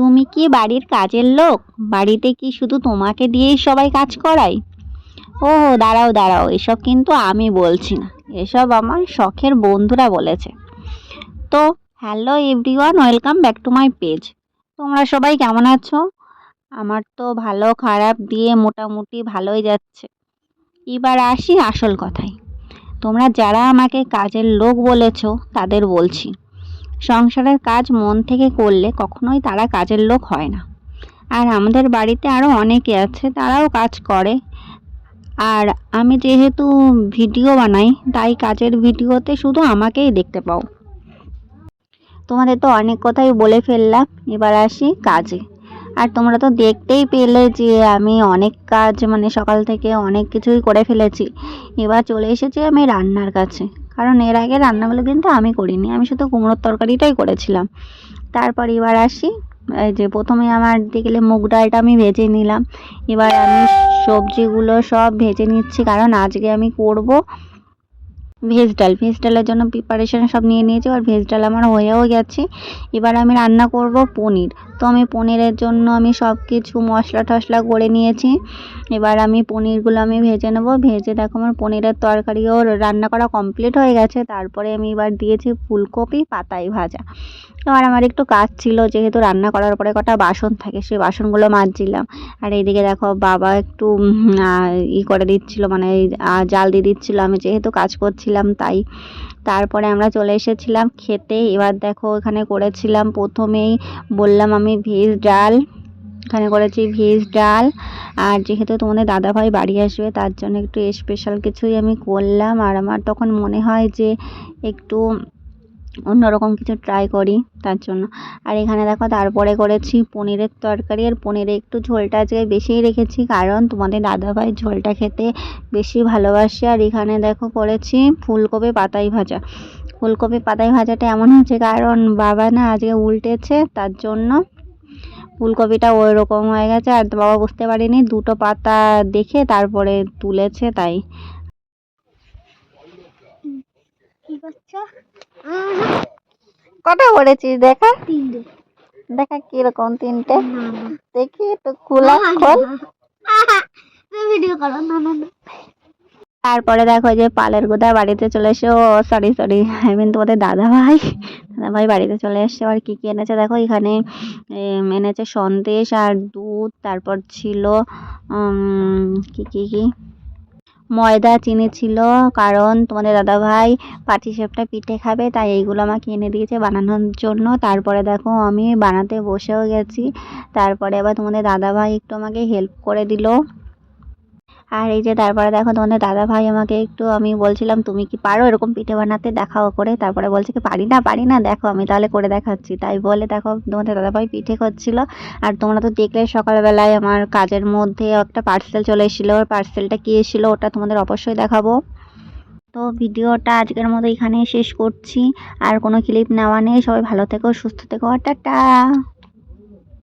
তুমি কি বাড়ির কাজের লোক? বাড়িতে কি শুধু তোমাকে দিয়েই সবাই কাজ করায়? ও দাঁড়াও দাঁড়াও, এসব কিন্তু আমি বলছি না। এসব আমার শখের বন্ধুরা বলেছে। তো hello everyone welcome back to my page তোমরা সবাই কেমন আছো? আমার তো ভালো, খারাপ দিয়ে মোটামুটি ভালোই যাচ্ছে। এবার আসি আসল কথায়। তোমরা যারা আমাকে কাজের লোক বলেছ, তাদের বলছি। সংসারের কাজ মন থেকে করলে কখনোই তারা কাজের লোক হয় না। আর আমাদের বাড়িতে আরও অনেকে আছে, তারাও কাজ করে। আর আমি যেহেতু ভিডিও বানাই, তাই কাজের ভিডিওতে শুধু আমাকেই দেখতে পাও। তোমাদের তো অনেক কথাই বলে ফেললাম, এবার আসি কাজে। আর তোমরা তো দেখতেই পেলে যে আমি অনেক কাজ মানে সকাল থেকে অনেক কিছুই করে ফেলেছি। এবার চলে এসেছি আমি রান্নার কাছে। কারণ এর আগে রান্নাগুলো কিন্তু আমি করিনি। আমি শুধু কুমড়োর তরকারিটাই করেছিলাম। তারপর এবার আসি, এই যে প্রথমে আমার দেখলে মুগ ডালটা আমি ভেজে নিলাম। এবার আমি সবজিগুলো সব ভেজে নিচ্ছি, কারণ আজকে আমি করব ভেজ ডাল। ভেজ ডালের জন্য প্রিপারেশন সব নিয়ে নিয়েছি আর ভেজ ডাল আমার হয়েও গেছে। এবার আমি রান্না করব পনির। তো আমি পনিরের জন্য আমি সব কিছু মশলা টশলা করে নিয়েছি। এবার আমি পনিরগুলো আমি ভেজে নেব। ভেজে দেখো আমার পনিরের তরকারিও রান্না করা কমপ্লিট হয়ে গেছে। তারপরে আমি এবার দিয়েছি ফুলকপি পাতায় ভাজা। এবার আমার একটু কাজ ছিল, যেহেতু রান্না করার পরে কটা বাসন থাকে, সেই বাসনগুলো মাজছিলাম। আর এইদিকে দেখো বাবা একটু ই করে দিচ্ছিল মানে জাল দিয়ে দিচ্ছিল। আমি যেহেতু কাজ করছিলাম তাই। তারপরে আমরা চলে এসেছিলাম খেতে। এবার দেখো এখানে করেছিলাম প্রথমেই বললাম আমি ভেজ ডাল। এখানে করেছি ভেজ ডাল। আর যেহেতু তোমাদের দাদাভাই বাড়ি আসবে, তার জন্য একটু স্পেশাল কিছুই আমি করলাম। আর আমার তখন মনে হয় যে একটু অন্যরকম কিছু ট্রাই করি তার জন্য। আর এখানে দেখো তারপরে করেছি পনিরের তরকারি। আর পনিরে একটু ঝোলটা আজকে বেশিই রেখেছি কারণ তোমাদের দাদাভাই ঝোলটা খেতে বেশি ভালোবাসে। আর এখানে দেখো করেছি ফুলকপি পাতাই ভাজা। ফুলকপি পাতাই ভাজাটা এমন হয়েছে কারণ বাবা না আজকে উল্টেছে তার জন্য ফুলকপিটা ওই রকম হয়ে গেছে আর বাবা বুঝতে পারিনি দুটো পাতা দেখে তারপরে তুলেছে তাই। কি করছ? কটা করেছিস দেখা। দেখা কীরকম তিনটে? দেখি একটু খোলা খোল। তারপরে দেখো যে পালের গোদা বাড়িতে চলে এসে, ও সরি সরি আই মিন তোমাদের দাদা ভাই। দাদা ভাই বাড়িতে চলে এসছে আর কি কি এনেছে? দেখো এখানে এনেছে সন্দেশ আর দুধ, তারপর ছিল কি কি কি? ময়দা চিনি ছিল, কারণ তোমাদের দাদাভাই পাটিসাপটা পিঠে খাবে, তাই এইগুলো আমাকে এনে দিয়েছে বানানোর জন্য। তারপরে দেখো, আমি বানাতে বসেও গেছি। তারপরে আবার তোমাদের দাদা ভাই একটু আমাকে হেল্প করে দিল। আর এই যে তারপরে দেখো তোমাদের দাদা ভাই আমাকে একটু, আমি বলছিলাম, তুমি কি পারো এরকম পিঠে বানাতে? দেখাও করে। তারপরে বলছে কি, পারি না পারি না, দেখো, আমি তাহলে করে দেখাচ্ছি। তাই বলে দেখো, তোমাদের দাদা ভাই পিঠে করছিল। আর তোমরা তো দেখলে সকালবেলায় আমার কাজের মধ্যে একটা পার্সেল চলে এসেছিল। পার্সেলটা কী এসেছিল ওটা তোমাদের অবশ্যই দেখাবো। তো ভিডিওটা আজকের মতো এখানেই শেষ করছি। আর কোনো ক্লিপ নেওয়া নেই। সবাই ভালো থেকো, সুস্থ থেকো। টাটা!